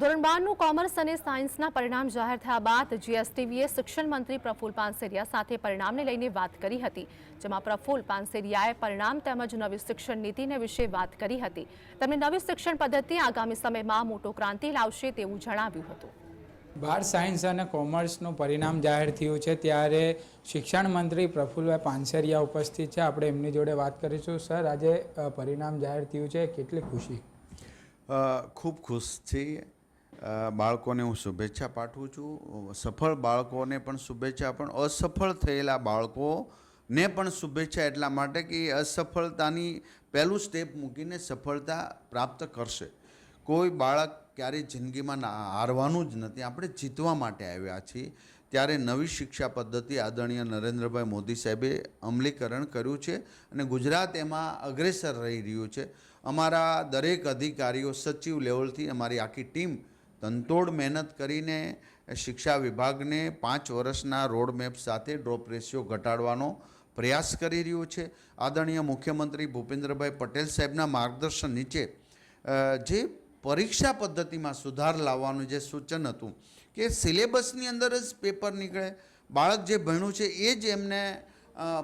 ધોરણ બારનું કોમર્સ અને સાયન્સના પરિણામ જાહેર થયા બાદ જીએસટીવીએ શિક્ષણ મંત્રી પ્રફુલ પાનસેરિયા સાથે પરિણામને લઈને વાત કરી હતી જેમાં પ્રફુલ પાનસેરિયાએ પરિણામ તેમજ નવી શિક્ષણ નીતિને વિશે વાત કરી હતી. તેમણે નવી શિક્ષણ પદ્ધતિ આગામી સમયમાં મોટો ક્રાંતિ લાવશે તેવું જણાવ્યું હતું. બાર સાયન્સ અને કોમર્સનું પરિણામ જાહેર થયું છે ત્યારે શિક્ષણ મંત્રી પ્રફુલભાઈ પાનસેરિયા ઉપસ્થિત છે. આપણે એમની જોડે વાત કરીશું. સર આજે પરિણામ જાહેર થયું છે. કેટલી ખુશી? ખૂબ ખુશ છીએ. બાળકોને હું શુભેચ્છા પાઠવું છું. સફળ બાળકોને પણ શુભેચ્છા, પણ અસફળ થયેલા બાળકોને પણ શુભેચ્છા એટલા માટે કે અસફળતાની પહેલું સ્ટેપ મૂકીને સફળતા પ્રાપ્ત કરશે. કોઈ બાળક ક્યારેય જિંદગીમાં હારવાનું જ નથી. આપણે જીતવા માટે આવ્યા છીએ. ત્યારે નવી શિક્ષા પદ્ધતિ આદરણીય નરેન્દ્રભાઈ મોદી સાહેબે અમલીકરણ કર્યું છે અને ગુજરાત એમાં અગ્રેસર રહી રહ્યું છે. અમારા દરેક અધિકારીઓ સચિવ લેવલથી અમારી આખી ટીમ તનતોડ મહેનત કરીને શિક્ષા વિભાગને પાંચ વર્ષના રોડમેપ સાથે ડ્રોપ રેશિયો ઘટાડવાનો પ્રયાસ કરી રહ્યું છે. આદરણીય મુખ્યમંત્રી ભૂપેન્દ્રભાઈ પટેલ સાહેબના માર્ગદર્શન નીચે જે પરીક્ષા પદ્ધતિમાં સુધાર લાવવાનું જે સૂચન હતું કે સિલેબસની અંદર જ પેપર નીકળે, બાળક જે ભણ્યું છે એ જ એમને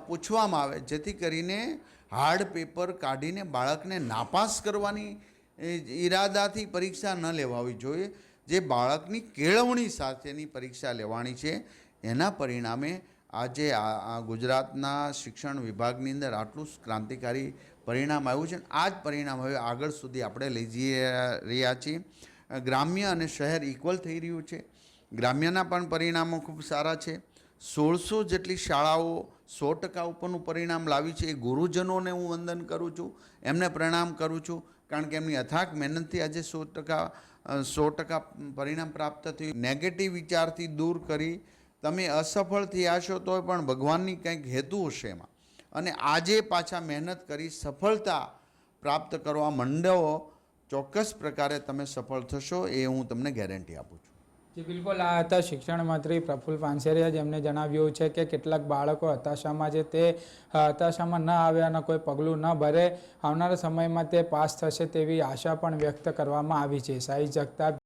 પૂછવામાં આવે, જેથી કરીને હાર્ડ પેપર કાઢીને બાળકને નાપાસ કરવાની ઈરાદાથી પરીક્ષા ન લેવાવી જોઈએ. જે બાળકની કેળવણી સાથેની પરીક્ષા લેવાની છે, એના પરિણામે આજે આ ગુજરાતના શિક્ષણ વિભાગની અંદર આટલું ક્રાંતિકારી પરિણામ આવ્યું છે આ જ પરિણામ હવે આગળ સુધી આપણે લઈ જઈ રહ્યા છીએ. ગ્રામ્ય અને શહેર ઇક્વલ થઈ રહ્યું છે. ગ્રામ્યના પણ પરિણામો ખૂબ સારા છે. સોળસો જેટલી શાળાઓ સો ટકા ઉપરનું પરિણામ લાવી છે એ ગુરુજનોને હું વંદન કરું છું, એમને પ્રણામ કરું છું, કારણ કે એમની અથાક મહેનતથી આજે સો ટકા સો ટકા પરિણામ પ્રાપ્ત થયું. નેગેટિવ વિચારથી દૂર કરી તમે અસફળ થયા છો તોય પણ ભગવાનની કંઈક હેતુ હશે એમાં. અને આજે પાછા મહેનત કરી સફળતા પ્રાપ્ત કરવા મંડવો ચોક્કસ પ્રકારે તમે સફળ થશો એ હું તમને ગેરંટી આપું છું. જી, બિલકુલ. આ હતા શિક્ષણ મંત્રી પ્રફુલ પાનસેરિયા જેમને જણાવ્યું છે કે કેટલાક બાળકો હતાશામાં છે, તે હતાશામાં ન આવે અને કોઈ પગલું ન ભરે. આવનારા સમયમાં તે પાસ થશે તેવી આશા પણ વ્યક્ત કરવામાં આવી છે. સાઈ જગતાપ